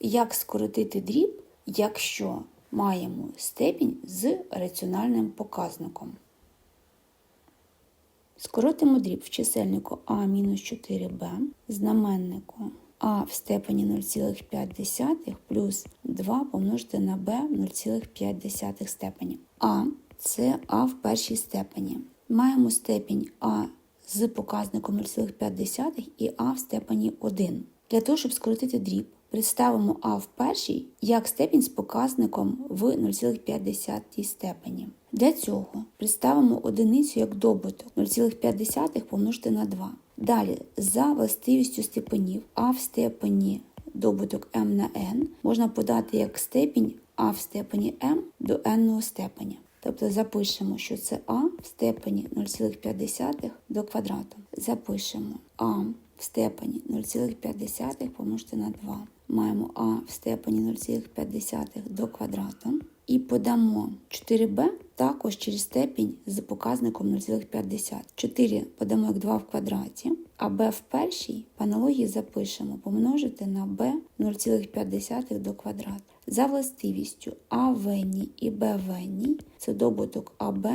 як скоротити дріб, якщо маємо степінь з раціональним показником. Скоротимо дріб в чисельнику А 4b знаменнику а в степені 0,5 плюс 2 помножити на b в 0,5 степені. А це а в першій степені. Маємо степінь а з показником 0,5 і а в степені 1. Для того, щоб скоротити дріб, представимо а в першій як степінь з показником в 0,5 степені. Для цього представимо одиницю як добуток 0,5 помножити на 2. Далі, за властивістю степенів а в степені добуток m на n можна подати як степінь а в степені m до n степеня. Тобто запишемо, що це а в степені 0,5 до квадрату. Запишемо а в степені 0,5 помножити на 2. Маємо а в степені 0,5 до квадрату. І подамо 4b також через степінь з показником 0,5. 4 подамо як 2 в квадраті, а b в першій по аналогії запишемо помножити на b 0,5 до квадрату. За властивістю а в n і b в n – це добуток АБ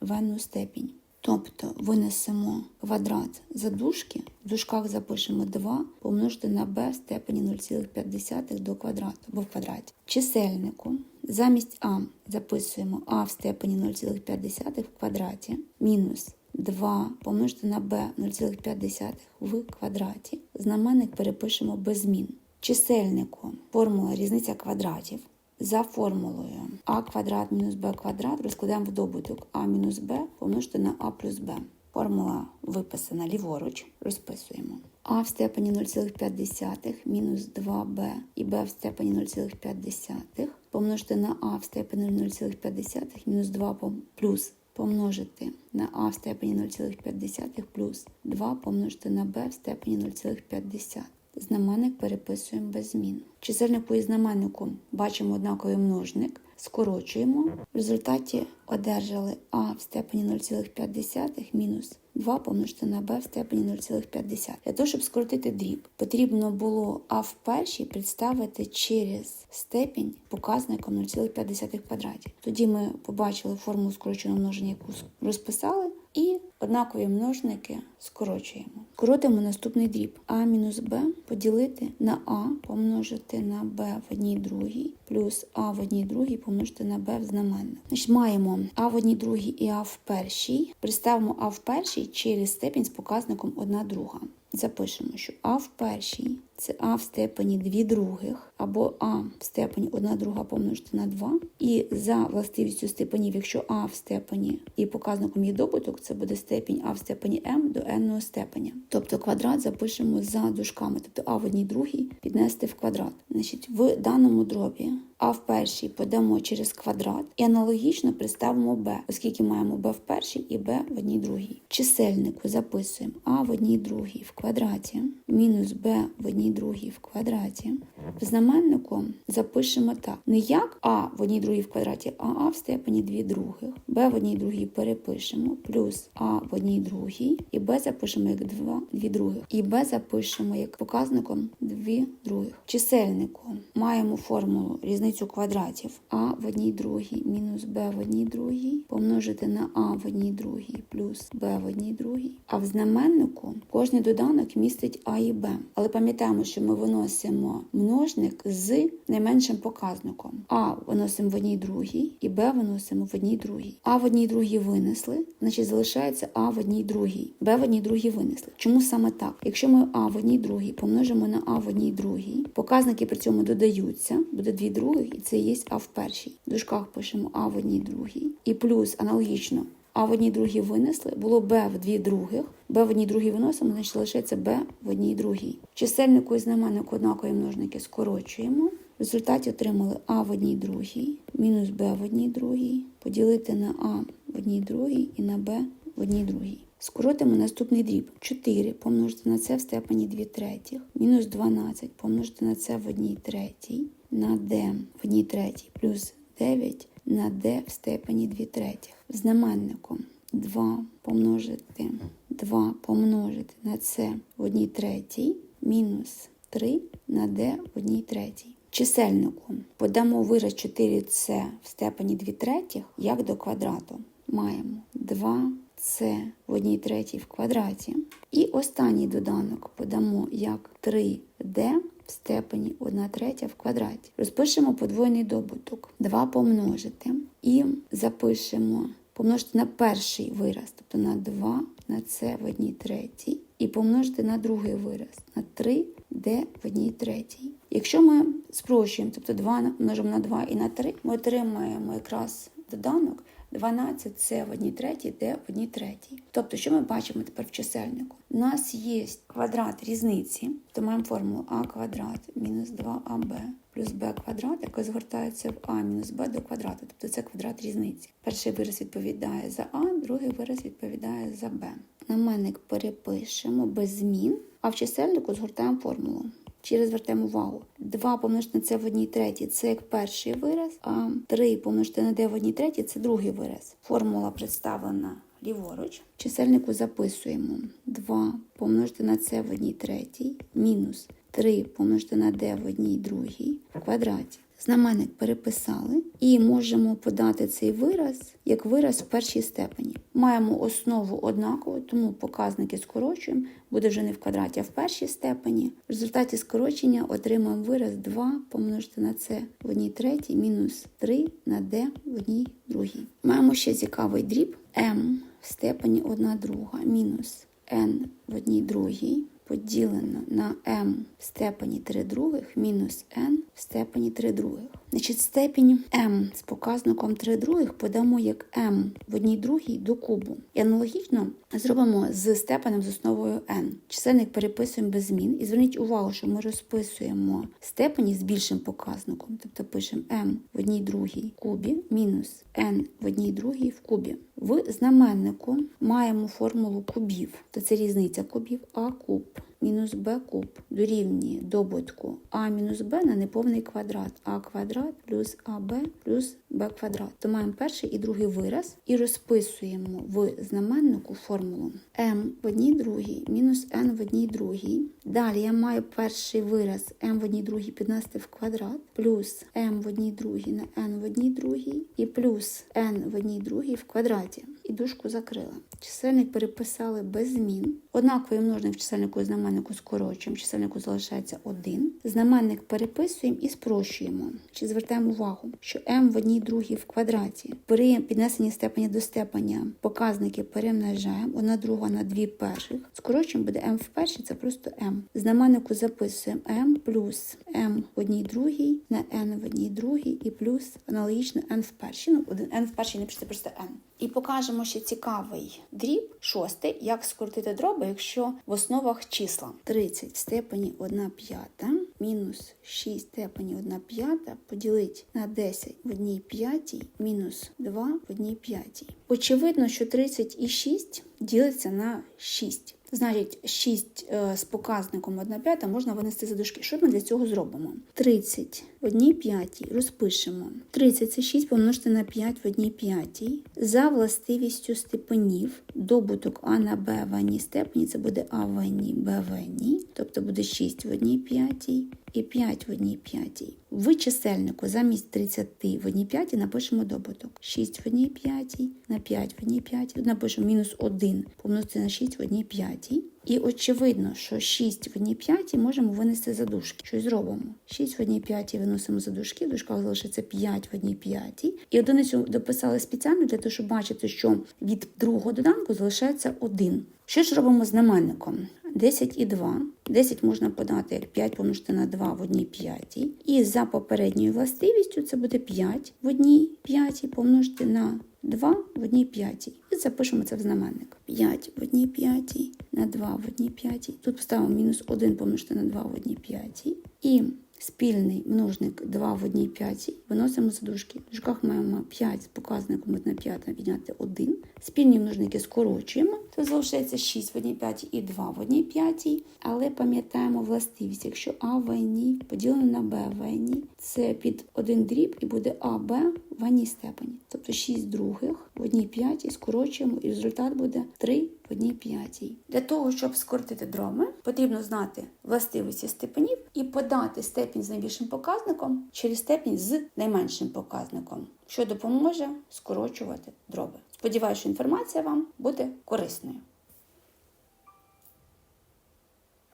в n степінь. Тобто винесемо квадрат за дужки, в дужках запишемо 2 помножити на b в степені 0,5 до квадрату або в квадраті. Чисельнику замість а записуємо а в степені 0,5 в квадраті мінус 2 помножити на b 0,5 в квадраті. Знаменник перепишемо без змін. Чисельнику формула різниця квадратів. За формулою а квадрат мінус b квадрат розкладаємо в добуток а мінус b помножити на а плюс b. Формула виписана ліворуч, розписуємо. а в степені 0,5 мінус 2b і b в степені 0,5 помножити на а в степені 0,5 мінус 2 плюс помножити на а в степені 0,5 плюс 2 помножити на b в степені 0,5. Знаменник переписуємо без змін. В чисельнику і знаменнику бачимо однаковий множник, скорочуємо. В результаті одержали а в степені 0,5 мінус 2 помножити на b в степені 0,5. Для того, щоб скоротити дріб, потрібно було а в першій представити через степінь показником 0,5 квадраті. Тоді ми побачили формулу скороченого множення, яку розписали, і однакові множники скорочуємо. Скоротимо наступний дріб а мінус b поділити на а помножити на b в одній другій, плюс а в одній другій помножити на b в знаменник. Значить, маємо а в одній другій і а в першій. Представимо а в першій через степінь з показником 1 друга. Запишемо, що а в першій це а в степені 2 других, або а в степені 1 друга помножити на 2. І за властивістю степенів, якщо а в степені і показником є добуток, це буде степінь а в степені М до n степеня. Тобто квадрат запишемо за дужками, тобто а в одній другій піднести в квадрат. Значить, В даному дробі а в першій подамо через квадрат і аналогічно представимо b, оскільки маємо b в першій і b в одній другій. Чисельнику записуємо а в одній другій в квадраті мінус b в одній другій в квадраті. В знаменнику запишемо так: не як а в одній другій в квадраті, а а в степені 2 других. b в одній другій перепишемо, плюс а в одній другій, і b запишемо як 2, 2 других. І b запишемо як показником 2 других. Чисельнику маємо формулу різницю квадратів а в одній другій мінус b в одній другій помножити на а в одній другій плюс b в одній другій. А в знаменнику кожний доданок містить а і b. Але пам'ятаємо, що ми виносимо множник з найменшим показником. А виносимо в одній другій і b виносимо в одній другій. А в одній другій винесли, значить залишається а в одній другій. b в одній другій винесли. Чому саме так? Якщо ми а в одній другій помножимо на а в одній другій, показники при цьому додаються, буде дві других, і це є а в першій. В дужках пишемо а в одній другій. І плюс аналогічно. А в одній другій винесли, було Б в дві других, Б в одній другій виносимо, значить лишиться Б в одній другій. Чисельнику і знаменнику однакові множники скорочуємо. В результаті отримали А в одній другій, мінус Б в одній другій, поділити на А в одній другій і на Б в одній другій. Скоротимо наступний дріб. 4 помножити на це в степені 2 третіх, мінус 12 помножити на це в одній третій, на d в одній третій, плюс 9 на d в степені 2 третіх. В знаменнику 2 помножити 2 помножити на це в одній третій, мінус 3 на d в одній третій. чисельнику подамо вираз 4c в степені 2 третіх як до квадрату. Маємо 2c в 1 третій в квадраті. І останній доданок подамо як 3d в степені 1 третя в квадраті. Розпишемо подвойний добуток. 2 помножити і запишемо помножити на перший вираз, тобто на 2 на c в 1 третій, і помножити на другий вираз на 3 d в 1 третій. Якщо ми спрощуємо, тобто 2 множимо на 2 і на 3, ми отримаємо якраз доданок 12 це в 1 третій, d в 1 третій. Тобто, що ми бачимо тепер в чисельнику? У нас є квадрат різниці, то маємо формулу а квадрат мінус 2аб плюс b квадрат, яка згортається в а мінус b до квадрату. Тобто це квадрат різниці. Перший вираз відповідає за а, другий вираз відповідає за b. Знаменник перепишемо без змін, а в чисельнику згортаємо формулу. Ще звертаємо увагу. 2 помножити на це в одній третій це як перший вираз, а 3 помножити на d в одній третій це другий вираз. Формула представлена ліворуч. Чисельнику записуємо 2 помножити на це в одній третій мінус 3 помножити на d в одній другій в квадраті. Знаменник переписали і можемо подати цей вираз як вираз в першій степені. Маємо основу однакову, тому показники скорочуємо, буде вже не в квадраті, а в першій степені. В результаті скорочення отримаємо вираз 2 помножити на це в одній третій мінус 3 на d в одній другій. Маємо ще цікавий дріб m в степені 1 друга мінус n в одній другій поділено на m в степені 3 других мінус n в степені 3 других. Значить, степінь m з показником 3 других подамо як m в одній другій до кубу. І аналогічно зробимо з степенем з основою n. Чисельник переписуємо без змін. І зверніть увагу, що ми розписуємо степені з більшим показником, тобто пишемо m в одній другій кубі мінус n в одній другій в кубі. В знаменнику маємо формулу кубів, то це різниця кубів а куб мінус b куб дорівнює добутку а мінус b на неповний квадрат, а квадрат плюс аб плюс b квадрат. То маємо перший і другий вираз і розписуємо в знаменнику формулу m в одній другій мінус n в одній другій. Далі я маю перший вираз m в одній другій піднести в квадрат, плюс m в одній другій на n в одній другій і плюс n в одній другій в квадраті. І дужку закрила. Чисельник переписали без змін. Однаковий множник в чисельнику і знаменнику скорочуємо, чисельнику залишається 1. Знаменник переписуємо і спрощуємо. Чи звертаємо увагу, що m в одній другій в квадраті при піднесенні степені до степеня показники перемножаємо, одна друга на дві перших. Скорочуємо буде m в першій, це просто m. Знаменнику записуємо m плюс m в одній другій на n в одній другій і плюс аналогічно n в першій. Ну, один n в першій не пишеться просто n. І покажемо ще цікавий дріб, шостий, як скоротити дроби, якщо в основах числа 30 в степені 1 п'ята мінус 6 в степені 1 п'ята поділити на 10 в 1 п'ятій мінус 2 в 1 п'ятій. Очевидно, що 30 і 6 ділиться на 6. Значить, 6 е, з показником 1 п'ята можна винести за дужки. Що ми для цього зробимо? 30 в 1 п'ятій розпишемо. 30 це 6 помножити на 5 в 1 п'ятій. За властивістю степенів добуток А на Б в одній степені це буде А в одній, Б в одній. Тобто буде 6 в 1 п'ятій і 5 в 1 п'ятій. В чисельнику замість 30 в 1 п'ятій напишемо добуток. 6 в 1 п'ятій на 5 в 1 п'ятій. Напишемо мінус 1 помножити на 6 в 1 п'ятій. І очевидно, що 6 в 1 п'ятій можемо винести за дужки. Щось зробимо. 6 в 1 п'ятій виносимо за дужки, в дужках залишиться 5 в 1 п'ятій. І одиницю дописали спеціально для того, щоб бачити, що від другого доданку залишається 1. Що ж робимо з знаменником? 10 і 2. 10 можна подати як 5 помножити на 2 в 1 п'ятій. І за попередньою властивістю це буде 5 в 1 п'ятій помножити на 2 в 1 п'ятій. І запишемо це в знаменник. 5 в одній п'ятій на 2 в одній п'ятій. Тут вставимо мінус 1 помножити на 2 в одній п'ятій. І спільний множник 2 в 1 п'ятій виносимо за. В дужках маємо 5 з показником 1 п'ята відняти 1. Спільні множники скорочуємо, то залишається 6 в одній п'ятій і 2 в одній п'ятій. Але пам'ятаємо властивість, якщо А в n поділено на Б в n, це під один дріб і буде АБ в n степені. Тобто 6 других в одній п'ятій скорочуємо, і результат буде 3 в одній п'ятій. Для того, щоб скоротити дроби, потрібно знати властивості степенів і подати степінь з найбільшим показником через степінь з найменшим показником, що допоможе скорочувати дроби. Сподіваюся, що інформація вам буде корисною.